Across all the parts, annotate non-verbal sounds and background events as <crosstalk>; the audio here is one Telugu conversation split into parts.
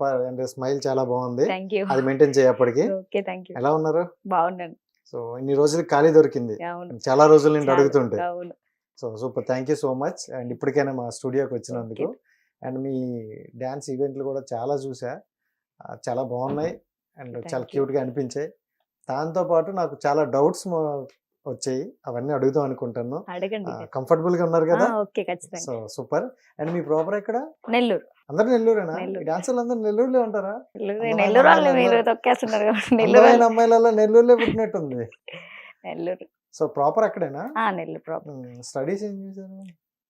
సూపర్ అండ్ స్మైల్ చాలా బాగుంది. Thank you. అది మెయింటైన్ చేయప్పటికి ఓకే థ్యాంక్ యూ. ఎలా ఉన్నారు? బాగున్నాను. సో ఇన్ని రోజులు ఖాళీ దొరికింది. చాలా రోజుల చాలా- అడుగుతుంటే. So super. Thank you so much. And ఇప్పటికైనా మా స్టూడియోకి వచ్చినందుకు. అండ్ మీ డ్యాన్స్ ఈవెంట్లు కూడా చాలా చూసా. చాలా బాగున్నాయి. అండ్ చాలా. క్యూట్గా అనిపించాయి. దాంతో పాటు నాకు చాలా డౌట్స్ వచ్చాయి. అవన్నీ అడుగుదాం అనుకుంటాను అడగండి కంఫర్టబుల్గా ఉన్నారు కదా? ఓకే ఖచ్చితంగా. So super. అండ్ మీ ప్రాపర్ ఎక్కడ? నెల్లూరు. అందరు నెల్లూరేనా? నెల్లూరు. డాన్సర్లు అందరు నెల్లూరులో ఉంటారా? నెల్లూరు వాళ్ళు మీరు తొక్కేస్తున్నారు అమ్మాయిలలో నెల్లూరులో పుట్టినట్టుంది. <laughs> నెల్లూరు. సో ప్రాపర్ అక్కడేనా? ఆ నెల్లూరు ప్రాబ్లం స్టడీస్ ఏం చేశారు?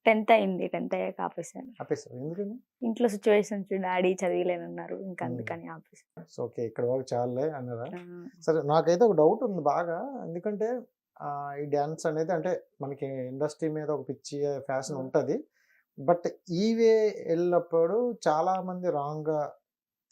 టెన్త్ అయింది టెన్త్ అయ్యాక ఆపేసాను ఆపేసారు ఎందుకని? ఇంట్లో సిచ్యువేషన్స్ డాడీ చదివలేనన్నారు ఇంకా. అందుకని ఆపేసాను ఓకే ఇక్కడ వరకు చాలే అన్నారా? సరే నాకైతే ఒక డౌట్ ఉంది బాగా. ఎందుకంటే ఈ డ్యాన్స్ అనేది అంటే మనకి ఇండస్ట్రీ మీద ఒక పిచ్చి ఫ్యాషన్. ఉంటుంది. బట్ ఈవే వెళ్ళినప్పుడు చాలా మంది రాంగ్గా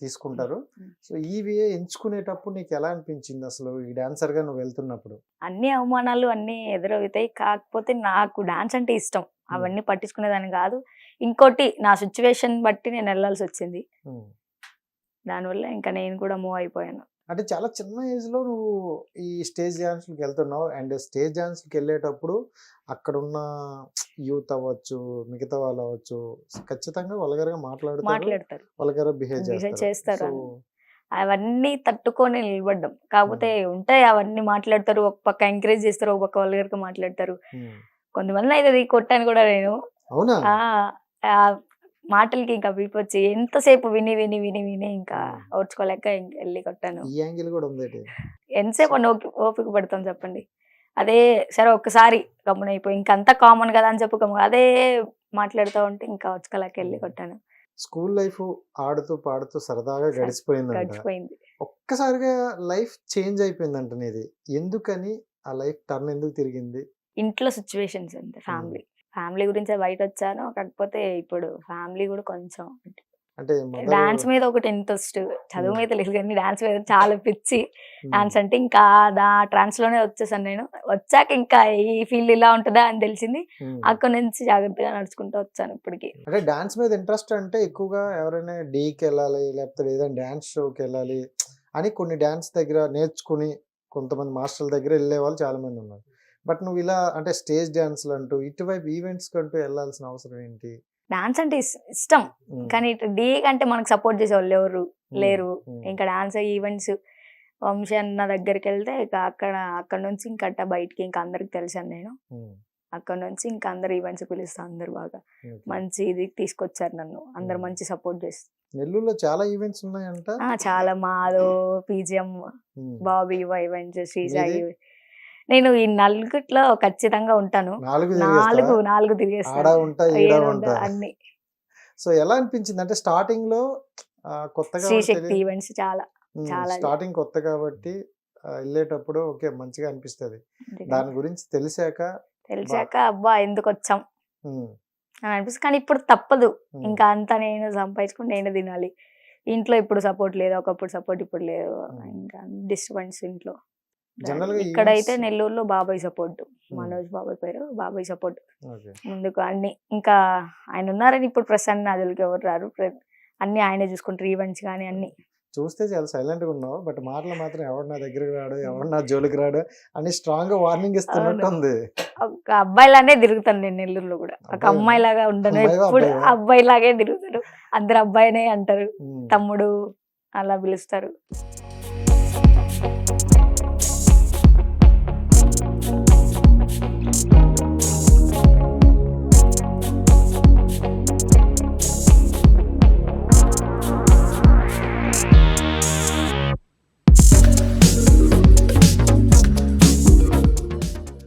తీసుకుంటారు. సో ఈవే ఎంచుకునేటప్పుడు నీకు ఎలా అనిపించింది అసలు ఈ డాన్సర్గా నువ్వు వెళ్తున్నప్పుడు? అన్ని అవమానాలు అన్ని ఎదురవుతాయి. కాకపోతే నాకు డాన్స్ అంటే ఇష్టం. అవన్నీ పట్టించుకునేదాన్ని కాదు. ఇంకోటి నా సిచ్యువేషన్ బట్టి నేను వెళ్ళాల్సి వచ్చింది. దానివల్ల ఇంకా నేను కూడా మూవ్ అయిపోయాను. అంటే చాలా చిన్న ఏజ్లో నువ్వు ఈ స్టేజ్కి వెళ్తున్నావు. అండ్ స్టేజ్కి వెళ్ళేటప్పుడు అక్కడ ఉన్న యూత్ అవ్వచ్చు మిగతా వాళ్ళు అవ్వచ్చు ఖచ్చితంగా వల్గర్గా మాట్లాడుతారు. వల్గర్ బిహేవ్ చేస్తారు. అవన్నీ తట్టుకొని నిలబడ్డం. కాకపోతే ఉంటాయి అవన్నీ మాట్లాడతారు ఒక పక్క ఎంకరేజ్ చేస్తారు ఒక పక్క వాళ్ళ మాట్లాడతారు. కొంతమంది అయితే కొట్టాను కూడా నేను. అవునా? మాటలకి ఇంకా వచ్చి ఎంతసేపు విని విని విని విని ఇంకా. ఓర్చుకోలేక వెళ్ళి కొట్టాను. ఈ యాంగిల్ కూడా ఉంది? ఎంతసేపు ఓపిక పడతాం చెప్పండి. అదే సరే ఒక్కసారి గమ్మున అయిపోయి ఇంకంతా కామన్ కదా అని చెప్పు అదే మాట్లాడుతూ ఉంటే ఇంకా ఓర్చుకోలేక వెళ్ళి కొట్టాను. స్కూల్ లైఫ్ ఆడుతూ పాడుతూ సరదాగా సరే, గడిచిపోయిందంట. గడిచిపోయింది. ఒక్కసారిగా లైఫ్ చేంజ్ అయిపోయిందంట నీది. ఎందుకని ఆ లైఫ్ టర్న్ ఎందుకు తిరిగింది? ఇంట్లో సిచ్యువేషన్స్ అంతే ఫ్యామిలీ. ఫ్యామిలీ గురించే బయట వచ్చాను కాకపోతే ఇప్పుడు ఫ్యామిలీ కూడా కొంచెం అంటే డాన్స్ మీద ఒకటి ఇంట్రెస్ట్ చదువు. మీద లేదు కానీ డాన్స్ మీద చాలా పిచ్చి. డాన్స్ అంటే ఇంకా దా ట్రాన్స్లోనే వచ్చేసాను నేను వచ్చాక ఇంకా ఈ ఫీల్డ్ ఇలా ఉంటుందా అని తెలిసింది. అక్కడ నుంచి జాగ్రత్తగా నడుచుకుంటూ వచ్చాను ఇప్పటికి అంటే డాన్స్ మీద ఇంట్రెస్ట్ అంటే ఎక్కువగా ఎవరైనా డీకి వెళ్ళాలి లేకపోతే ఏదైనా డాన్స్ షోకి వెళ్ళాలి అని కొన్ని డాన్స్ దగ్గర నేర్చుకుని కొంతమంది మాస్టర్ల దగ్గర వెళ్ళే వాళ్ళు చాలా మంది ఉన్నారు బట్ నువ్వు ఇలా అంటే స్టేజ్ డాన్స్లు అంటూ ఇటువైపు ఈవెంట్స్ కంటూ వెళ్ళాల్సిన అవసరం ఏంటి? డాన్స్ అంటే ఇష్టం. కానీ డీ కంటే మనకు సపోర్ట్ చేసే వాళ్ళు ఎవరు లేరు. ఇంకా డాన్స్ ఈవెంట్స్ వంశీ అన్న దగ్గరికి వెళ్తే ఇక అక్కడ అక్కడ నుంచి ఇంకా అట్ట బయటికి ఇంకా అందరికి తెలిసాను నేను. అక్కడ నుంచి ఇంకా అందరు ఈవెంట్స్ పిలుస్తారు అందరు బాగా. మంచి ఇది తీసుకొచ్చారు నన్ను. అందరు. మంచి సపోర్ట్ చేస్తారు నెల్లూరులో చాలా ఈవెంట్స్ ఉన్నాయంట? చాలా మాదో పీజిఎం బాబీ ఈవెంట్స్ శ్రీజ. నేను ఈ నలుగుట్లో ఖచ్చితంగా ఉంటాను. నాలుగు నాలుగు తిరిగేస్తాను. అన్ని. సో ఎలా అనిపించింది? అంటే స్టార్టింగ్లో కొత్తగా శ్రీశక్తి ఈవెంట్స్ చాలా చాలా స్టార్టింగ్ కొత్త కాబట్టి వెళ్ళేటప్పుడు ఓకే మంచిగా అనిపిస్తది. దాని గురించి తెలిసాక తెలిసాక అబ్బా ఎందుకు వచ్చాం అని అనిపిస్తుంది. కానీ ఇప్పుడు తప్పదు. ఇంకా అంతా నేను సంపాదించుకుని నేను తినాలి. ఇంట్లో ఇప్పుడు సపోర్ట్ లేదు ఒకప్పుడు సపోర్ట్ ఇప్పుడు లేదు. ఇంకా డిస్టర్బెన్స్ ఇంట్లో. ఇక్కడైతే నెల్లూరులో బాబాయ్ సపోర్ట్ మనోజ్ బాబాయ్ పేరు బాబాయ్ సపోర్ట్. ముందుకు అన్ని ఇంకా ఆయన ఉన్నారని ఇప్పుడు ప్రస్తుతాన్ని నా జోలికి ఎవరు రారు. అన్ని ఆయనే చూసుకుంటారు ఈవెంట్స్ కానీ అన్ని. చూస్తే చాలా సైలెంట్గా ఉన్నావు బట్ మాటలు మాత్రం ఎవడు నా దగ్గరికి రాడు ఎవడు నా జోలికి రాడు అని స్ట్రాంగ్గా వార్నింగ్ ఇస్తున్నట్టు. ఉంది. ఒక అబ్బాయిలానే తిరుగుతాను నేను నెల్లూరులో కూడా. ఒక అబ్బాయి- అమ్మాయిలాగా ఉండను ఎప్పుడు అబ్బాయివా? అబ్బాయిలాగే తిరుగుతారు. అందరు అబ్బాయినే అంటారు. తమ్ముడు అలా పిలుస్తారు.